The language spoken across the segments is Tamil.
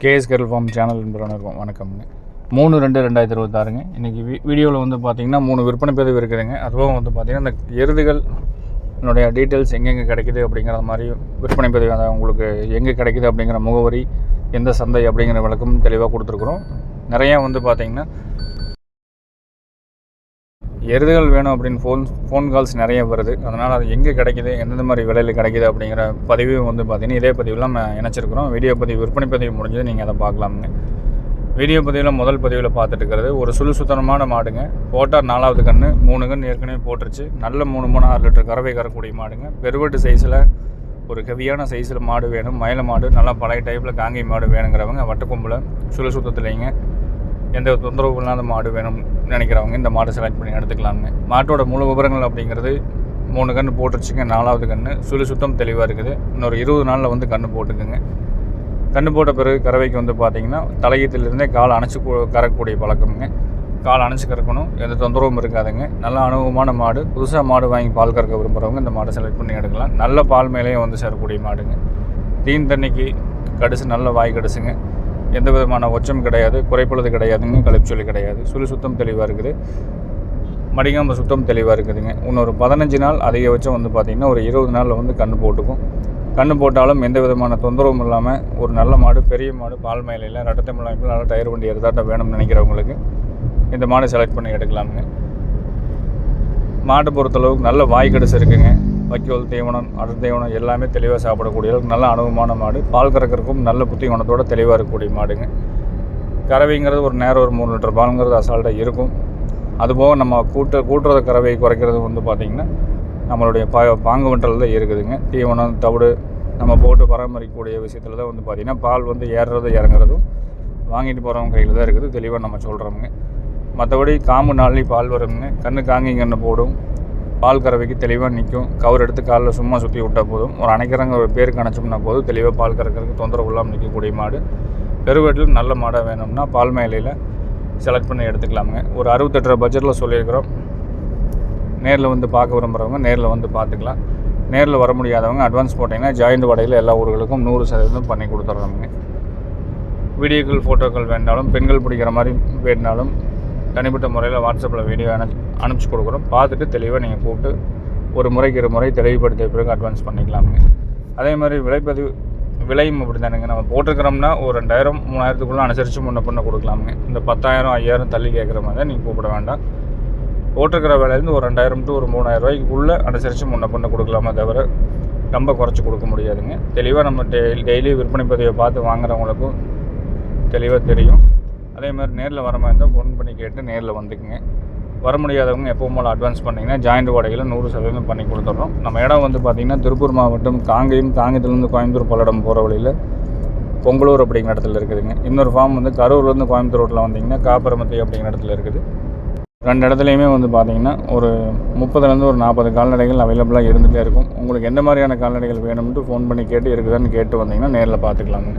கேஎஸ் கருள் ஃபார்ம் சேனல் இருக்கும் வணக்கம்ங்க மூணு ரெண்டு ரெண்டாயிரத்தி இருபத்தாறுங்க. இன்றைக்கி வீ வீடியோவில் வந்து பார்த்திங்கன்னா மூணு விற்பனை பதிவு இருக்குதுங்க. அதுவும் வந்து பார்த்திங்கன்னா இந்த எருதுகள் என்னுடைய டீட்டெயில்ஸ் எங்கெங்கே கிடைக்குது அப்படிங்கிற மாதிரி விற்பனை பதிவு அதை உங்களுக்கு எங்கே கிடைக்குது அப்படிங்கிற முகவரி எந்த சந்தை அப்படிங்கிற விளக்கம் தெளிவாக கொடுத்துருக்குறோம். நிறையா வந்து பார்த்திங்கன்னா எருதுகள் வேணும் அப்படின்னு ஃபோன் ஃபோன் கால்ஸ் நிறைய வருது. அதனால் அது எங்கே கிடைக்குது எந்தெந்த மாதிரி விலையில் கிடைக்குது அப்படிங்கிற பதிவும் வந்து பார்த்திங்கன்னா இதே பதிவில் நம்ம இணைச்சிருக்கிறோம். வீடியோ பதிவு விற்பனை பதிவு முடிஞ்சது நீங்கள் அதை பார்க்கலாமுங்க வீடியோ பதிவில் முதல் பதிவில் பார்த்துட்டு இருக்கிறது ஒரு சுழு சுத்தனமான மாடுங்க. போட்டார் நாலாவது கன்று மூணு கன்று ஏற்கனவே போட்டுருச்சு. நல்ல மூணு மூணு ஆறு லிட்டர் கறவை கறக்கூடிய மாடுங்க. பெருவெட்டு சைஸில் ஒரு ஹெவியான சைஸில் மாடு வேணும். மயில மாடு நல்லா பழைய டைப்பில் காங்கை மாடு வேணுங்கிறவங்க வட்டக்கொம்பில் சுழு சுத்தத்துலேங்க எந்த தொந்தரவு இல்லாத மாடு வேணும். நினைக்கிறவங்க இந்த மாடு செலக்ட் பண்ணி எடுத்துக்கலாங்க மாட்டோட முழு விவரங்கள் அப்படிங்கிறது மூணு கன்று போட்டுருச்சுங்க நாலாவது கன்று சுழி சுத்தம் தெளிவாக இருக்குது. இன்னொரு இருபது நாளில் வந்து கன்று போட்டுக்குங்க. கன்று போட்ட பிறகு கறவைக்கு வந்து பார்த்தீங்கன்னா தலையத்திலிருந்தே கால் அணைச்சி கறக்கக்கூடிய பழக்கமுங்க. கால் அணைச்சி கறக்கணும். எந்த தொந்தரவும் இருக்காதுங்க. நல்ல அனுபவமான மாடு. புதுசாக மாடு வாங்கி பால் கறக்க விரும்புகிறவங்க இந்த மாடை செலக்ட் பண்ணி எடுக்கலாம். நல்ல பால் மேலேயே வந்து சேரக்கூடிய மாடுங்க. தீன் தண்ணிக்கு கடிசு நல்ல வாய் கடிசுங்க. எந்த விதமான ஒச்சம் கிடையாது குறைப்பழுது கிடையாதுங்க கழிச்சொல்லி கிடையாது. சுழி சுத்தம் தெளிவாக இருக்குது. மடிக்காம சுத்தம் தெளிவாக இருக்குதுங்க. இன்னொரு பதினஞ்சு நாள் அதிகபட்சம் வந்து பார்த்திங்கன்னா ஒரு இருபது நாளில் வந்து கன்று போட்டுக்கும். கன்று போட்டாலும் எந்த விதமான தொந்தரவும் இல்லாமல் ஒரு நல்ல மாடு பெரிய மாடு பால் மயிலையில் ரட்டத்தை முள்ளாமல் நல்லா டயர் வண்டி எதாட்டம் வேணும்னு நினைக்கிறவங்களுக்கு இந்த மாடு செலக்ட் பண்ணி எடுக்கலாமுங்க. மாட்டை பொறுத்தளவுக்கு நல்ல வாய் கடிசு இருக்குங்க. வைக்கோல் தீவனம் அடர் தீவனம் எல்லாமே தெளிவாக சாப்பிடக்கூடிய அளவுக்கு நல்ல அனுபவமான மாடு. பால் கறக்கிறதுக்கும் நல்ல புத்தி குணத்தோடு தெளிவாக இருக்கக்கூடிய மாடுங்க. கறவைங்கிறது ஒரு நேரம் ஒரு மூணு லிட்டர் பாலுங்கிறது அசால்ட்டாக இருக்கும். அதுபோக நம்ம கூட்ட கூட்டுறத கறவை குறைக்கிறது வந்து பார்த்திங்கன்னா நம்மளுடைய பா பாங்கு வண்டல் தான் இருக்குதுங்க. தீவனம் தவிடு நம்ம போட்டு பராமரிக்கக்கூடிய விஷயத்தில் தான் வந்து பார்த்திங்கன்னா பால் வந்து ஏறுறது இறங்குறதும் வாங்கிட்டு போகிறவங்க கையில் தான் இருக்குது. தெளிவாக நம்ம சொல்கிறோமுங்க மற்றபடி காம்பு நாளி பால் வருங்க கண்ணு காங்கிங்கன்னு போடும். பால் கறவைக்கு தெளிவாக நிற்கும் கவர் எடுத்து காலில் சும்மா சுற்றி விட்டால் போதும். ஒரு அணைக்கிறங்க ஒரு பேருக்கு அணைச்சோம்னா போதும். தெளிவாக பால் கறக்கிறதுக்கு தொந்தரவு இல்லாமல் நிற்கக்கூடிய மாடு. பெருவெட்டில் நல்ல மாடாக வேணும்னா பால் மேலையில் செலக்ட் பண்ணி எடுத்துக்கலாமுங்க. ஒரு அறுபத்தெட்டு ரூபா பட்ஜெட்டில் சொல்லியிருக்கிறோம். நேரில் வந்து பார்க்க விரும்புகிறவங்க நேரில் வந்து பார்த்துக்கலாம். நேரில் வர முடியாதவங்க அட்வான்ஸ் போட்டிங்கன்னா ஜாயிண்ட் வடையில் எல்லா ஊர்களுக்கும் நூறு சதவீதம் பண்ணி கொடுத்துட்றோமுங்க வீடியோக்கள் ஃபோட்டோக்கள் வேண்டாலும் பெண்கள் பிடிக்கிற மாதிரி வேணுனாலும் தனிப்பட்ட முறையில் வாட்ஸ்அப்பில் வீடியோ வேணால் அனுப்பிச்சி கொடுக்குறோம். பார்த்துட்டு தெளிவாக நீங்கள் கூப்பிட்டு ஒரு முறைக்கு ஒரு முறை தெளிவுபடுத்திய பிறகு அட்வான்ஸ் பண்ணிக்கலாமுங்க. அதே மாதிரி விலைப்பதிவு விலையும் அப்படி தானுங்க நம்ம போட்டிருக்கிறோம்னா ஒரு ரெண்டாயிரம் மூணாயிரத்துக்குள்ளே அனுசரித்து முன்ன பண்ண கொடுக்கலாமுங்க. இந்த பத்தாயிரம் ஐயாயிரம் தள்ளி கேட்குற மாதிரி தான் நீங்கள் கூப்பிட வேண்டாம். போட்டிருக்கிற விலையிலேருந்து ஒரு ரெண்டாயிரம் டு ஒரு மூணாயிரம் ரூபாய்க்குள்ளே அனுசரித்து முன்ன பண்ண கொடுக்கலாமே தவிர ரொம்ப குறைச்சி கொடுக்க முடியாதுங்க. தெளிவாக நம்ம டெய்லி டெய்லி விற்பனை பதிவை பார்த்து வாங்குறவங்களுக்கும் தெளிவாக தெரியும். அதே மாதிரி நேரில் வர மாதிரி இருந்தால் ஃபோன் பண்ணி கேட்டு நேரில் வந்துக்குங்க. வர முடியாதவங்க எப்பவும் போல் அட்வான்ஸ் பண்ணிங்கன்னா ஜாயிண்ட் வாடகையில் நூறு சதவீதம் பண்ணி கொடுத்துட்றோம் நம்ம இடம் வந்து பார்த்திங்கன்னா திருப்பூர் மாவட்டம் காங்கேயம் காங்கேயத்துலேருந்து கோயம்புத்தூர் பல்லடம் போகிற வழியில் பொங்கலூர் அப்படிங்கிற இடத்துல இருக்குதுங்க. இன்னொரு ஃபார்ம் வந்து கரூர்லேருந்து கோயம்புத்தூர் ரோட்டில் வந்தீங்கன்னா காப்பரமத்தி அப்படிங்கிற இடத்துல இருக்குது. ரெண்டு இடத்துலையுமே வந்து பார்த்திங்கன்னா ஒரு முப்பதுலேருந்து ஒரு நாற்பது கால்நடைகள் அவைலபிளாக இருந்துகிட்டே இருக்கும். உங்களுக்கு எந்த மாதிரியான கால்நடைகள் வேணும்ட்டு ஃபோன் பண்ணி கேட்டு இருக்குதான்னு கேட்டு வந்தீங்கன்னா நேரில் பார்த்துக்கலாங்க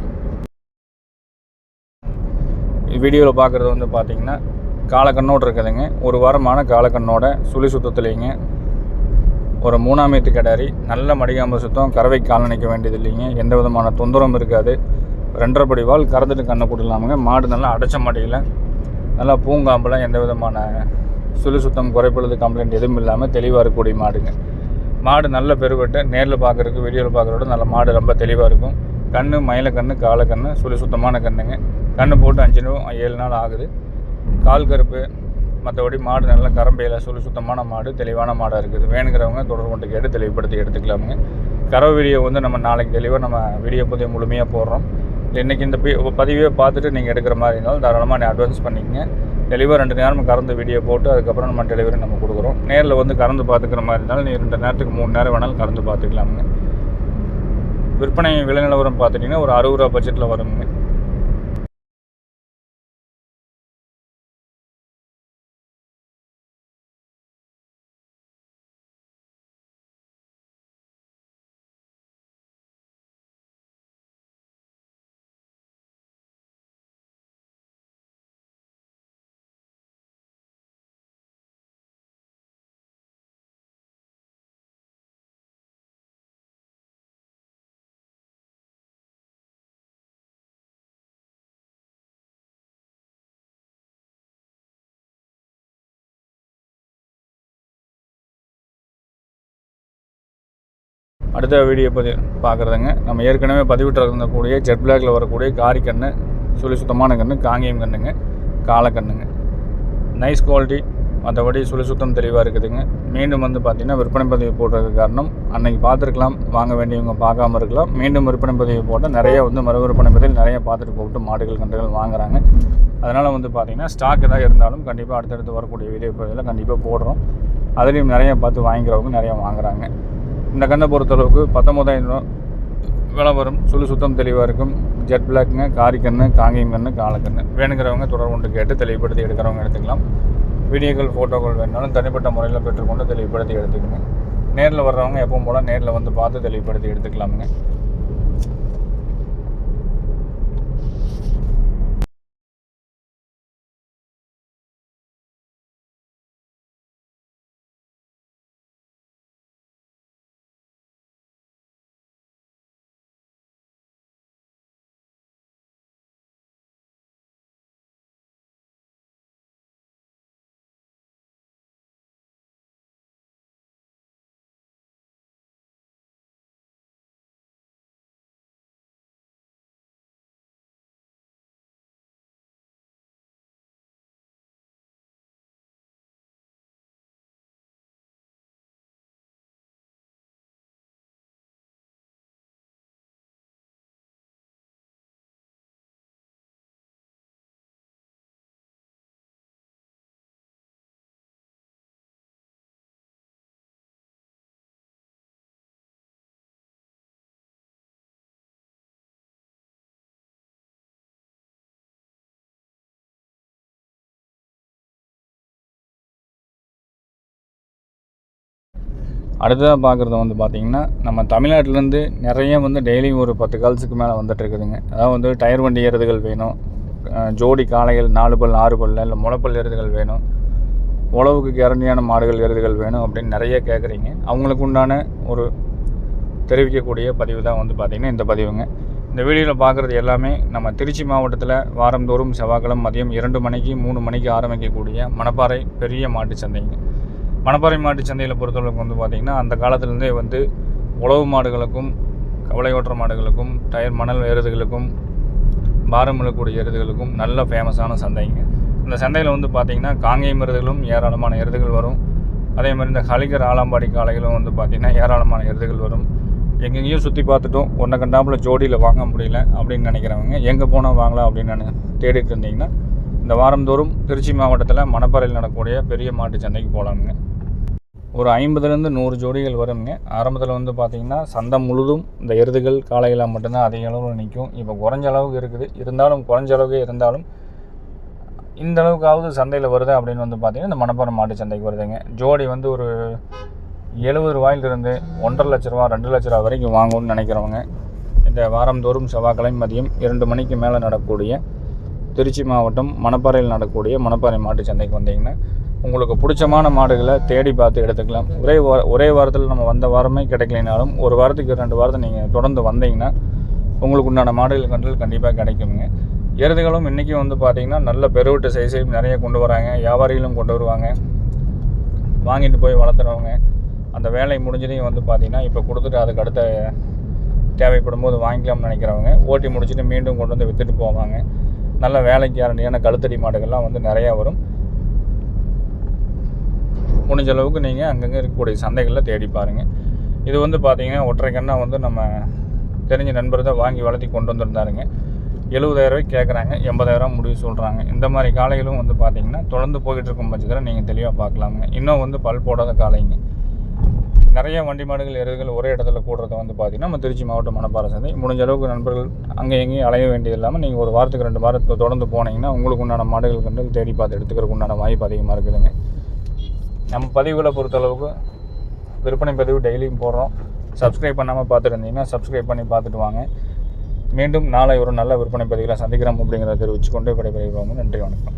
வீடியோவில் பார்க்குறது வந்து பார்த்தீங்கன்னா காலக்கண்ணோடு இருக்குதுங்க. ஒரு வாரமான காலக்கண்ணோட சுழி சுத்தத்துலேங்க. ஒரு மூணாமேத்து கடாரி நல்ல மடிகாம்பு சுத்தம் கறவை கால் நினைக்க வேண்டியது இல்லைங்க எந்த விதமான தொந்தரவும் இருக்காது. ரெண்டரை படி வால் கறந்துட்டு கண்ணை கொடுக்கலாமுங்க மாடு நல்லா அடைச்ச மாடியில். நல்லா பூங்காம்பெலாம் எந்த விதமான சுழி சுத்தம் குறைப்படுது கம்ப்ளைண்ட் எதுவும் இல்லாமல் தெளிவாக இருக்கக்கூடிய மாடுங்க. மாடு நல்ல பெருவெட்டு. நேரில் பார்க்குறதுக்கு வீடியோவில் பார்க்குறதோட நல்ல மாடு ரொம்ப தெளிவாக இருக்கும். கண் மயில கண் காலை கண் சுழி சுத்தமான கண்ணுங்க. கன்று போட்டு அஞ்சு நாள் ஏழு நாள் ஆகுது. கால் கருப்பு மற்றபடி மாடு நல்லா கரம்பையில் சுழி சுத்தமான மாடு தெளிவான மாடாக இருக்குது. வேணுங்கிறவங்க தொடர்பு கொண்டு கேட்டு தெளிவுபடுத்தி எடுத்துக்கலாமுங்க. கறவை வீடியோ வந்து நம்ம நாளைக்கு தெளிவாக நம்ம வீடியோ பதிவு முழுமையாக போடுறோம். இன்றைக்கி இந்த பதிவே பார்த்துட்டு நீங்கள் எடுக்கிற மாதிரி இருந்தாலும் தாராளமாக நீ அட்வான்ஸ் பண்ணிக்கங்க. தெளிவாக ரெண்டு நேரம் கறந்து வீடியோ போட்டு அதுக்கப்புறம் நம்ம டெலிவரி நம்ம கொடுக்குறோம். நேரில் வந்து கறந்து பார்த்துக்கிற மாதிரி இருந்தாலும் நீ ரெண்டு நேரத்துக்கு மூணு நேரம் வேணாலும் கறந்து பார்த்துக்கலாமுங்க. விற்பனை விலை நிலவரம் பார்த்துட்டிங்கன்னா ஒரு அறுபது ரூபா பட்ஜெட்டில் வருங்க. அடுத்த வீடியோ பதி பார்க்குறதுங்க. நம்ம ஏற்கனவே பதிவிட்டிருந்தக்கூடிய ஜெட் பிளாக்ல வரக்கூடிய காரி கன்று சுழி சுத்தமான கன்று காங்கேயம் கண்ணுங்க காலக்கண்ணுங்க நைஸ் குவாலிட்டி மற்றபடி சுழி சுத்தம் தெளிவாக இருக்குதுங்க. மீண்டும் வந்து பார்த்திங்கன்னா விற்பனை பதிவு போடுறதுக்கு காரணம் அன்னைக்கு பார்த்துருக்கலாம் வாங்க வேண்டியவங்க பார்க்காம இருக்கலாம். மீண்டும் விற்பனை பதிவு போட்டால் நிறைய வந்து மறு விற்பனை பதிவு நிறைய பார்த்துட்டு போட்டு மாடுகள் கன்றுகள் வாங்குறாங்க. அதனால் வந்து பார்த்திங்கன்னா ஸ்டாக் எதாவது இருந்தாலும் கண்டிப்பாக அடுத்தடுத்து வரக்கூடிய வீடியோ பதிவில் கண்டிப்பாக போடுறோம். அதுலேயும் நிறைய பார்த்து வாங்கிக்கிறவங்க நிறைய வாங்குறாங்க. இந்த கண்ணை பொறுத்தளவுக்கு பத்தொம்பதாயிரம் ரூபா விலை வரும். சுழு சுத்தம் தெளிவாக இருக்கும். ஜெட் பிளாக்குங்க காரிக்கண்ணு காங்கேயம் கண்ணு காலக்கண்ணு வேணுங்கிறவங்க தொடர்புண்டு கேட்டு தெளிவுபடுத்தி எடுக்கிறவங்க எடுத்துக்கலாம். வீடியோக்கள் ஃபோட்டோக்கள் வேணாலும் தனிப்பட்ட முறையில் பெற்றுக்கொண்டு தெளிவுபடுத்தி எடுத்துக்கங்க நேரில் வர்றவங்க எப்பவும் போல் நேரில் வந்து பார்த்து தெளிவுபடுத்தி எடுத்துக்கலாமுங்க. அடுத்ததாக பார்க்குறது வந்து பார்த்திங்கன்னா நம்ம தமிழ்நாட்டிலேருந்து நிறைய வந்து டெய்லியும் ஒரு பத்து கால்ஸுக்கு மேலே வந்துட்டு இருக்குதுங்க. அதாவது வந்து டயர் வண்டி எருதுகள் வேணும். ஜோடி காளைகள் நாலு பல் ஆறு பல்ல இல்லை முளைப்பல் எருதுகள் வேணும். உழவுக்கு கேரண்டியான மாடுகள் எருதுகள் வேணும் அப்படின்னு நிறைய கேட்குறீங்க அவங்களுக்கு உண்டான ஒரு தெரிவிக்கக்கூடிய பதிவு தான் வந்து பார்த்திங்கன்னா இந்த பதிவுங்க. இந்த வீடியோவில் பார்க்குறது எல்லாமே நம்ம திருச்சி மாவட்டத்தில் வாரந்தோறும் செவ்வாய்க்கிழமை மதியம் இரண்டு மணிக்கு மூணு மணிக்கு ஆரம்பிக்கக்கூடிய மணப்பாறை பெரிய மாட்டு சந்தைங்க. மணப்பாறை மாட்டு சந்தையில் பொறுத்தளவுக்கு வந்து பார்த்திங்கன்னா அந்த காலத்துலேருந்தே வந்து உழவு மாடுகளுக்கும் கவலை ஓட்டுற மாடுகளுக்கும் டயர் மணல் எருதுகளுக்கும் பாரம் இழக்கூடிய எருதுகளுக்கும் நல்ல ஃபேமஸான சந்தைங்க. இந்த சந்தையில் வந்து பார்த்திங்கன்னா காங்கேயம் எருதுகளும் ஏராளமான எருதுகள் வரும். அதே மாதிரி இந்த ஹலிகர் ஆலாம்பாடி காளைகளும் வந்து பார்த்திங்கன்னா ஏராளமான எருதுகள் வரும். எங்கெங்கேயும் சுற்றி பார்த்துட்டோம் ஒன்றை கண்டாப்பில் ஜோடியில் வாங்க முடியல அப்படின்னு நினைக்கிறவங்க எங்கே போனால் வாங்கலாம் அப்படின்னு நான் தேடிட்டு இருந்தீங்கன்னா இந்த வாரந்தோறும் திருச்சி மாவட்டத்தில் மணப்பாறையில் நடக்கக்கூடிய பெரிய மாட்டு சந்தைக்கு போகலாமுங்க ஒரு ஐம்பதுலேருந்து நூறு ஜோடிகள் வருங்க. ஆரம்பத்தில் வந்து பார்த்திங்கன்னா சந்தை முழுதும் இந்த எருதுகள் காளைகளாக மட்டும்தான் அதிக அளவில் நிற்கும் இப்போ குறைஞ்ச அளவுக்கு இருக்குது. இருந்தாலும் குறைஞ்ச அளவுக்கு இருந்தாலும் இந்த அளவுக்காவது சந்தையில் வருது அப்படின்னு வந்து பார்த்திங்கன்னா இந்த மணப்பாறை மாட்டு சந்தைக்கு வருதுங்க. ஜோடி வந்து ஒரு எழுபது ரூபாயிலிருந்து ஒன்றரை லட்ச ரூபா ரெண்டு லட்ச ரூபா வரைக்கும் வாங்கணும்னு நினைக்கிறவங்க இந்த வாரந்தோறும் செவ்வாய்க்கிழமை மதியம் இரண்டு மணிக்கு மேலே நடக்கக்கூடிய திருச்சி மாவட்டம் மணப்பாறையில் நடக்கக்கூடிய மணப்பாறை மாட்டு சந்தைக்கு வந்தீங்கன்னா உங்களுக்கு பிடிச்சமான மாடுகளை தேடி பார்த்து எடுத்துக்கலாம். ஒரே வார ஒரே வாரத்தில் நம்ம வந்த வாரமே கிடைக்கலைனாலும் ஒரு வாரத்துக்கு ரெண்டு வாரத்தை நீங்கள் தொடர்ந்து வந்தீங்கன்னா உங்களுக்கு உண்டான மாடுகள் கன்றுகள் கண்டிப்பாக கிடைக்குங்க. எருதுகளும் இன்றைக்கும் வந்து பார்த்திங்கன்னா நல்ல பெருவிட்ட சைஸையும் நிறைய கொண்டு வராங்க. வியாபாரிகளும் கொண்டு வருவாங்க. வாங்கிட்டு போய் வளர்த்துறவங்க. அந்த வேலை முடிஞ்சதையும் வந்து பார்த்திங்கன்னா இப்போ கொடுத்துட்டு அதுக்கு அடுத்த தேவைப்படும் போது வாங்கிக்கலாம்னு நினைக்கிறவங்க. ஓட்டி முடிச்சுட்டு மீண்டும் கொண்டு வந்து விற்றுட்டு போவாங்க. நல்ல வேலைக்கு ஆரண்டியான கழுத்தடி மாடுகள்லாம் வந்து நிறையா வரும். முடிஞ்ச அளவுக்கு நீங்கள் அங்கங்கே இருக்கக்கூடிய சந்தைகளில் தேடி பாருங்கள் இது வந்து பார்த்தீங்கன்னா ஒற்றை கண்ணா வந்து நம்ம தெரிஞ்ச நண்பர் தான் வாங்கி வளர்த்தி கொண்டு வந்திருந்தாருங்க. எழுபதாயிரரூவாய்க்கு கேட்குறாங்க எண்பதாயிரம் முடிவு சொல்கிறாங்க இந்த மாதிரி காளைகளும் வந்து பார்த்தீங்கன்னா தொடர்ந்து போய்கிட்டு இருக்கும் பட்சத்தில் நீங்கள் தெளிவாக பார்க்கலாமுங்க இன்னும் வந்து பல் போடாத காளைங்க. நிறைய வண்டி மாடுகள் எருதுகள் ஒரே இடத்துல கூடுறத வந்து பார்த்தீங்கன்னா நம்ம திருச்சி மாவட்டம் மணப்பாறை சந்தை. முடிஞ்ச அளவுக்கு நண்பர்கள் அங்கே எங்கேயும் அலைய வேண்டியது இல்லாமல் நீங்கள் ஒரு வாரத்துக்கு ரெண்டு வாரத்தை தொடர்ந்து போனீங்கன்னா உங்களுக்கு உண்டான மாடுகள் கண்டு தேடி பார்த்து எடுத்துக்கிறதுக்கு உண்டான வாய்ப்பு அதிகமாக இருக்குதுங்க. நம்ம பதிவுகளை பொறுத்தளவுக்கு விற்பனை பதிவு டெய்லியும் போடுறோம். சப்ஸ்கிரைப் பண்ணாமல் பார்த்துட்டு இருந்தீங்கன்னா சப்ஸ்கிரைப் பண்ணி பார்த்துட்டு வாங்க. மீண்டும் நாளை ஒரு நல்ல விற்பனை பதிவுகளை சந்திக்கிறோம் அப்படிங்கிறத தெரிவித்துக்கொண்டு விடைபெறுகிறோம். நன்றி வணக்கம்.